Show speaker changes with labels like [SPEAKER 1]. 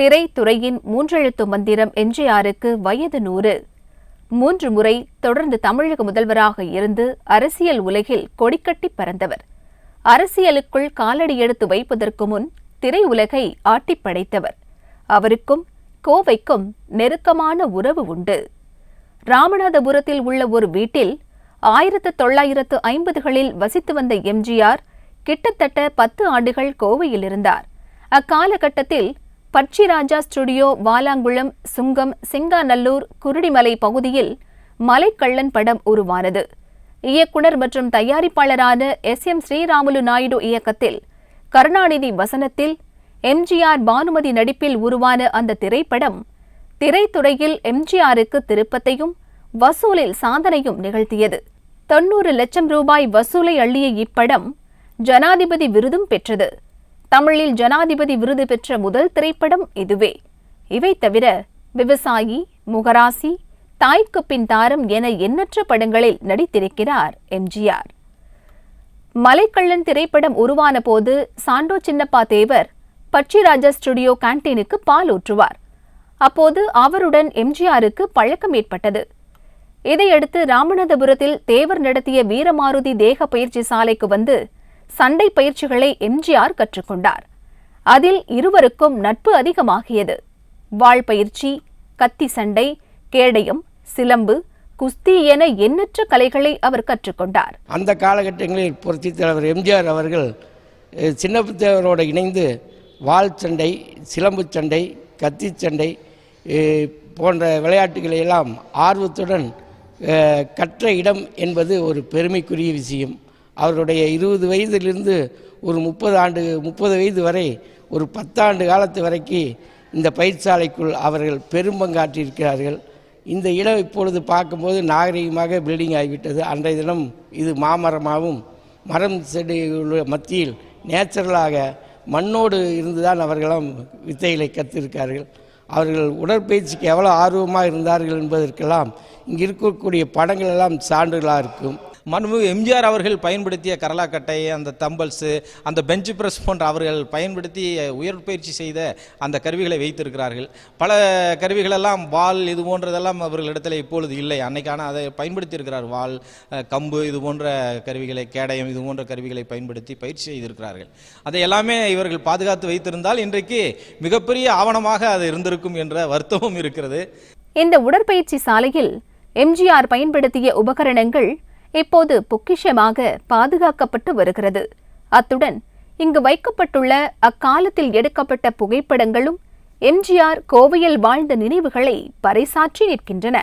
[SPEAKER 1] திரைத்துறையின் மூன்றெழுத்து மந்திரம் எம்ஜிஆருக்கு வயது நூறு. மூன்று முறை தொடர்ந்து தமிழக முதல்வராக இருந்து அரசியல் உலகில் கொடிக்கட்டி பறந்தவர். அரசியலுக்குள் காலடி எடுத்து வைப்பதற்கு முன் திரையுலகை ஆட்டிப் படைத்தவர். அவருக்கும் கோவைக்கும் நெருக்கமான உறவு உண்டு. ராமநாதபுரத்தில் உள்ள ஒரு வீட்டில் ஆயிரத்து தொள்ளாயிரத்து ஐம்பதுகளில் வசித்து வந்த எம்ஜிஆர் கிட்டத்தட்ட பத்து ஆண்டுகள் கோவையில் இருந்தார். அக்காலகட்டத்தில் பட்சிராஜா ஸ்டுடியோ வாலாங்குளம் சுங்கம் சிங்காநல்லூர் குருடிமலை பகுதியில் மலைக்கள்ளன் படம் உருவானது. இயக்குனர் மற்றும் தயாரிப்பாளரான எஸ். எம். ஸ்ரீராமுலு நாயுடு இயக்கத்தில் கருணாநிதி வசனத்தில் எம்ஜிஆர் பானுமதி நடிப்பில் உருவான அந்த திரைப்படம் திரைத்துறையில் எம்ஜிஆருக்கு திருப்பத்தையும் வசூலில் சாதனையும் நிகழ்த்தியது. தொன்னூறு லட்சம் ரூபாய் வசூலை அள்ளிய இப்படம் ஜனாதிபதி விருதும் பெற்றது. தமிழில் ஜனாதிபதி விருது பெற்ற முதல் திரைப்படம் இதுவே. இவை தவிர விவசாயி முகராசி தாய்க்கு பின் தாரம் என எண்ணற்ற படங்களில் நடித்திருக்கிறார் எம்ஜிஆர் மலைக்கள்ளன் திரைப்படம் உருவான போது சாண்டோ சின்னப்பா தேவர் பச்சிராஜா ஸ்டுடியோ கேன்டீனுக்கு பால் ஊற்றுவார். அப்போது அவருடன் எம்ஜிஆருக்கு பழக்கம் ஏற்பட்டது. இதையடுத்து ராமநாதபுரத்தில் தேவர் நடத்திய வீரமாருதி தேக பயிற்சி சாலைக்கு வந்து சண்டை பயிற்சிகளை எம்ஜிஆர் கற்றுக்கொண்டார். அதில் இருவருக்கும் நட்பு அதிகமாகியது. வாழ் பயிற்சி கத்தி சண்டை கேடயம் சிலம்பு குஸ்தி என எண்ணற்ற கலைகளை அவர் கற்றுக்கொண்டார்.
[SPEAKER 2] அந்த காலகட்டங்களில் புரட்சித் தலைவர் எம்ஜிஆர் அவர்கள் சின்னப்பத்தேவரோடு இணைந்து வாள் சண்டை சிலம்பு சண்டை கத்தி சண்டை போன்ற விளையாட்டுகளை எல்லாம் ஆர்வத்துடன் கற்ற இடம் என்பது ஒரு பெருமைக்குரிய விஷயம். அவருடைய இருபது வயதிலிருந்து ஒரு முப்பது ஆண்டு முப்பது வயது வரை ஒரு பத்தாண்டு காலத்து வரைக்கும் இந்த பயிற்சாலைக்குள் அவர்கள் பெரும்பங்காற்றியிருக்கிறார்கள் இந்த இடம் இப்பொழுது பார்க்கும்போது நாகரிகமாக பில்டிங் ஆகிவிட்டது. அன்றைய தினம் இது மாமரமாகவும் மரம் செடி உள்ள மத்தியில் நேச்சுரலாக மண்ணோடு இருந்துதான் அவர்களாம் வித்தைகளை கற்றிருக்கார்கள் அவர்கள் உடற்பயிற்சிக்கு எவ்வளோ ஆர்வமாக இருந்தார்கள் என்பதற்கெல்லாம் இங்கே இருக்கக்கூடிய படங்கள் எல்லாம் சான்றுகளாக இருக்கும்.
[SPEAKER 3] மாண்புமிகு எம்ஜிஆர் அவர்கள் பயன்படுத்திய கரலாக்கட்டை அந்த தம்பல்ஸு அந்த பெஞ்ச் பிரஸ் போன்ற அவர்கள் பயன்படுத்தி உயற்பயிற்சி செய்த அந்த கருவிகளை வைத்திருக்கிறார்கள். பல கருவிகளெல்லாம் வால் இது போன்றதெல்லாம் அவர்களிடத்தில் இப்பொழுது இல்லை. அன்னைக்கான அதை பயன்படுத்தியிருக்கிறார். வால் கம்பு இது போன்ற கருவிகளை கேடயம் இது போன்ற கருவிகளை பயன்படுத்தி பயிற்சி செய்திருக்கிறார்கள். அதை எல்லாமே இவர்கள் பாதுகாத்து வைத்திருந்தால் இன்றைக்கு மிகப்பெரிய ஆவணமாக அது இருந்திருக்கும் என்ற வருத்தமும் இருக்கிறது.
[SPEAKER 1] இந்த உடற்பயிற்சி சாலையில் எம்ஜிஆர் பயன்படுத்திய உபகரணங்கள் இப்போது பொக்கிஷமாக பாதுகாக்கப்பட்டு வருகிறது. அத்துடன் இங்கு வைக்கப்பட்டுள்ள அக்காலத்தில் எடுக்கப்பட்ட புகைப்படங்களும் எம்ஜிஆர் கோவையில் வாழ்ந்த நினைவுகளை பறைசாற்றி நிற்கின்றன.